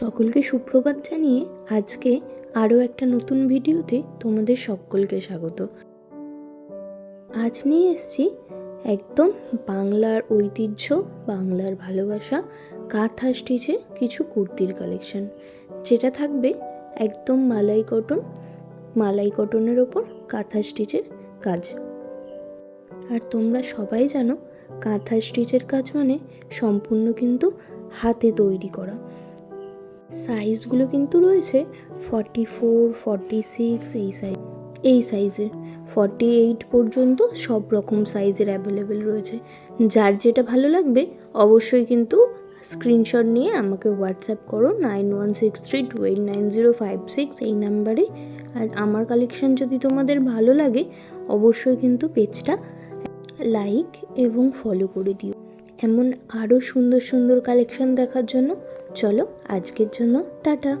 সকলকে সুপ্রভাত জানিয়ে আজকে আরও একটা নতুন ভিডিওতে তোমাদের সকলকে স্বাগত। আজ নিয়ে এসছি একদম বাংলার ঐতিহ্য, বাংলার ভালোবাসা, কাঁথা স্টিচের কিছু কুর্তির কালেকশন যেটা থাকবে একদম মালাই কটন, মালাই কটনের ওপর কাঁথা স্টিচের কাজ। আর তোমরা সবাই জানো, কাঁথা স্টিচের কাজ মানে সম্পূর্ণ কিন্তু হাতে তৈরি করা। সাইজগুলো কিন্তু রয়েছে ফর্টি ফোর, ফর্টি সিক্স, এই সাইজ, এই সাইজের। ফর্টি এইট পর্যন্ত সব রকম সাইজের অ্যাভেলেবেল রয়েছে। যার যেটা ভালো লাগবে, অবশ্যই কিন্তু স্ক্রিনশট নিয়ে আমাকে হোয়াটসঅ্যাপ করো, nine one six three two eight nine zero five six এই নাম্বারে। আর আমার কালেকশন যদি তোমাদের ভালো লাগে, অবশ্যই কিন্তু পেজটা লাইক এবং ফলো করে দিও। এমন আরও সুন্দর সুন্দর কালেকশন দেখার জন্য চলো আজকের জন্য টাটা।